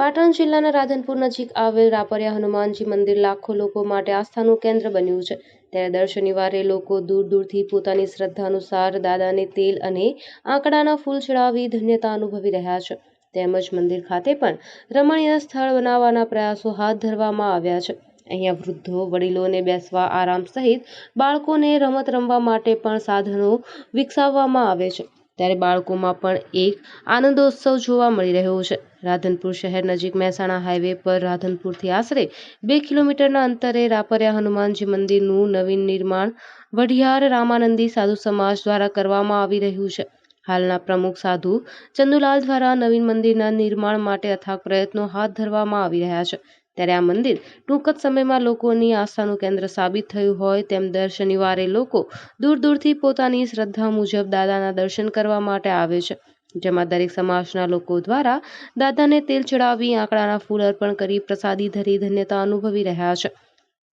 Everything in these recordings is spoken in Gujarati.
પાટણ જિલ્લાના રાધનપુર નજીક આવેલ રાપરિયા હનુમાનજી મંદિર લાખો લોકો માટે આસ્થાનું કેન્દ્ર બન્યું છે. ત્યારે દર શનિવારે લોકો દૂર દૂરથી પોતાની શ્રદ્ધા અનુસાર દાદાને તેલ અને આંકડાના ફૂલ ચડાવી ધન્યતા અનુભવી રહ્યા છે. તેમજ મંદિર ખાતે પણ રમણીય સ્થળ બનાવવાના પ્રયાસો હાથ ધરવામાં આવ્યા છે. અહીંયા વૃદ્ધો, વડીલોને બેસવા આરામ સહિત બાળકોને રમત રમવા માટે પણ સાધનો વિકસાવવામાં આવે છે. ત્યારે બાળકોમાં પણ એક આનંદોત્સવ જોવા મળી રહ્યો છે. રાધનપુર શહેર નજીક મહેસાણા હાઈવે પર રાધનપુરથી આશરે બે કિલોમીટરના અંતરે રાપરિયા હનુમાનજી મંદિરનું નવીન નિર્માણ વઢિયાર રામાનંદી સાધુ સમાજ દ્વારા કરવામાં આવી રહ્યું છે. હાલના પ્રમુખ સાધુ ચંદુલાલ દ્વારા નવીન મંદિરના નિર્માણ માટે અથાગ પ્રયત્નો હાથ ધરવામાં આવી રહ્યા છે. ત્યારે આ મંદિર ટૂંક જ સમયમાં લોકોની આસ્થાનું કેન્દ્ર સાબિત થયું હોય તેમ દર શનિવારે લોકો દૂર દૂરથી પોતાની શ્રદ્ધા મુજબ દાદાના દર્શન કરવા માટે આવે છે. જેમાં દરેક સમાજના લોકો દ્વારા દાદાને તેલ ચડાવી, આંકડાના ફૂલ અર્પણ કરી પ્રસાદી ધરી ધન્યતા અનુભવી રહ્યા છે.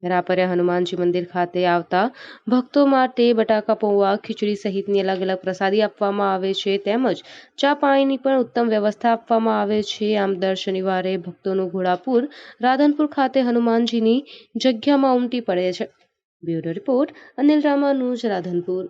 રાપરિયા હનુમાનજી મંદિર ખાતે આવતા ભક્તો માટે બટાકા પૌવા ખીચડી સહિતની અલગ અલગ પ્રસાદી આપવામાં આવે છે તેમજ ચા પાણીની પણ ઉત્તમ વ્યવસ્થા આપવામાં આવે છે આમ દર શનિવારે ભક્તોનું ઘોડાપુર રાધનપુર ખાતે હનુમાનજીની જગ્યામાં ઉમટી પડે છે બ્યુરો રિપોર્ટ અનિલ રામાનુજ રાધનપુર